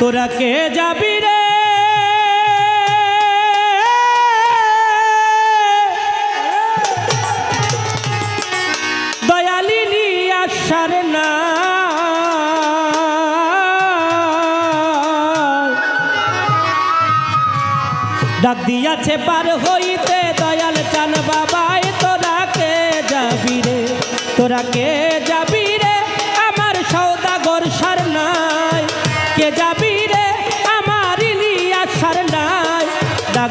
তোরা কে যাবি রে? দয়ালিনী আসার না। দিয়াছে পার হইতে দয়াল চান বাবাই, তোরা কে যাবি রে? তোরা কে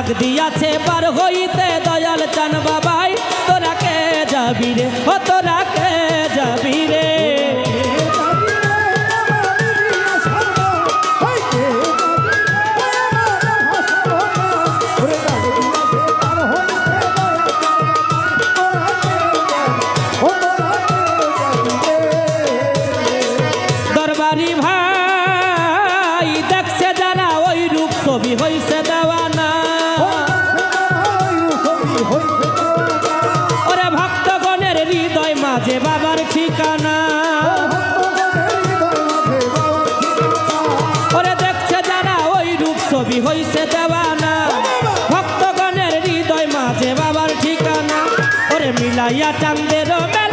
ডাক দিয়াছে পার হইতে দয়াল চান বাবাই তোরা কে যাবি রে? মাঝে বাবার ঠিকানা। ওরে দেখছে যারা ওই রূপ ছবি হইছে দেওয়ানা। ভক্তগণের হৃদয় মাঝে বাবার ঠিকানা। ওরে মিলাইয়া চান্দের মেলা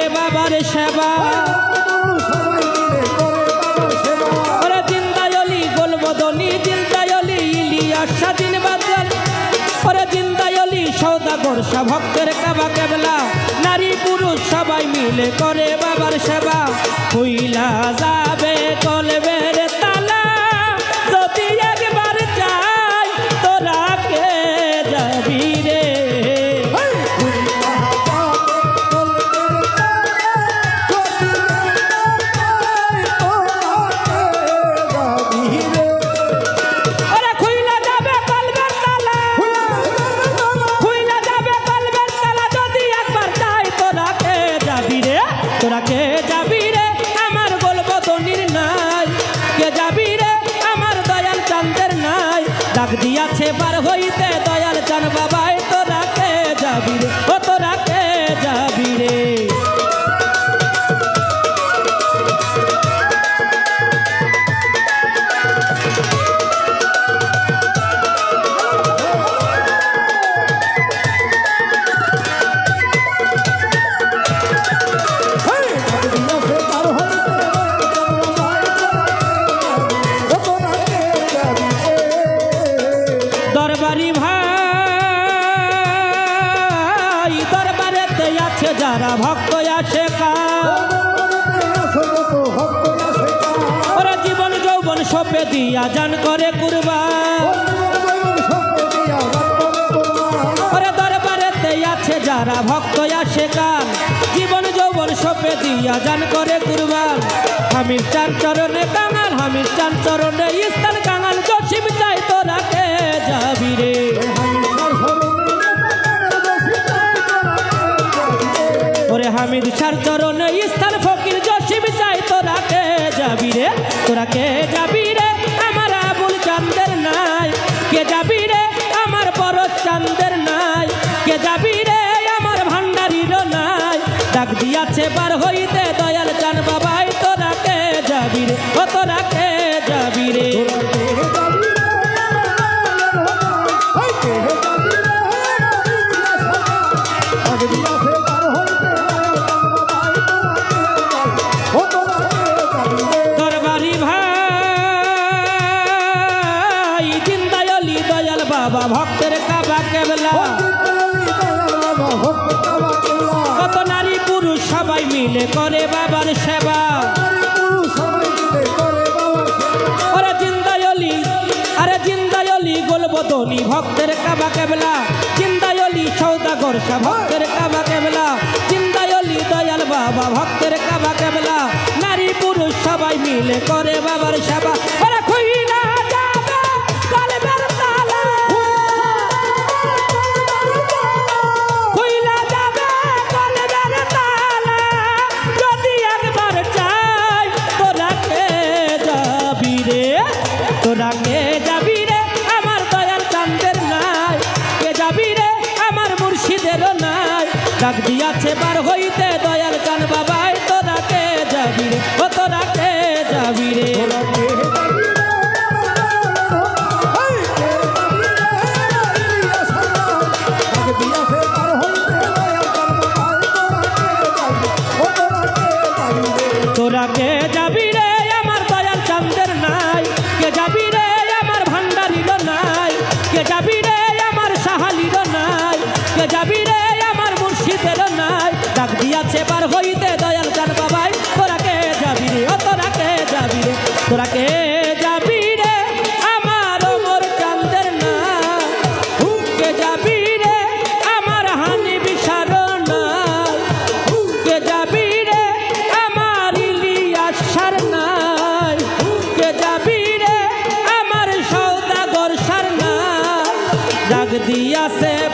করে বাবার সেবা। ওরা জিন্দায়লি গোলবদনি, জিন্দায়লি ইলিয়াস স্বাধীন বাদল ওরা জিন্দায়লি সৌদাগর ভক্তের কাবা কেবলা। নারী পুরুষ সবাই মিলে করে বাবার সেবা। হইলা যাবে তলবে তালা আছে যারা ভক্ত কা। ওরা জীবন যৌবন সপে দিয়া জান করে কুরবা আছে যারা ভক্ত আসে কান জীবন যৌবন সপে দিয়া জান করে কুরবান। হামির চার চরণে কাঙাল, হামির চার চরণে স্থান কাঙাল, জসিম চাই তোরা কে যাবি রে। হামিদ, ছাড় তোর স্থান, ফকির জসিম, চাই তোরা কে যাবি রে? তোরা কে যাবি রে? আমার আবুল চান্দের নাই। কে যাবি রে? আমার বড় চান্দের নাই। কে যাবি রে? আমার ভান্ডারিরও নাই। ডাক দিয়াছে বার হইতে দয়াল চান বাবাই বাবা, ভক্তের কাবা কেবলা। কত নারী পুরুষ সবাই মিলে করে বাবার সেবা। ওরে জিন্দায়লি, আরে জিন্দায়লি গোলবদনি ভক্তের কাবা কেবলা। জিন্দায়লি সৌদাগর ভক্তের কাবা কেবলা। জিন্দায়লি দয়াল বাবা, ভক্তের কাবা কেবলা। নারী পুরুষ সবাই মিলে করে বাবার সেবা। তোরা কে যাবি রে? আমার দয়াল চান্দের নাই। কে যাবি রে? আমার ভান্ডারির নাই। কে যাবি রে? আমার সাহালির নাই। কে যাবি রে? আমার মুর্শিদের নাই। ডাক দিয়াছে বার হইতে দয়াল চান বাবাই। তোরা কে যাবি রে? ও তোরা কে যাবি রে? তোরা কে দিয়াছে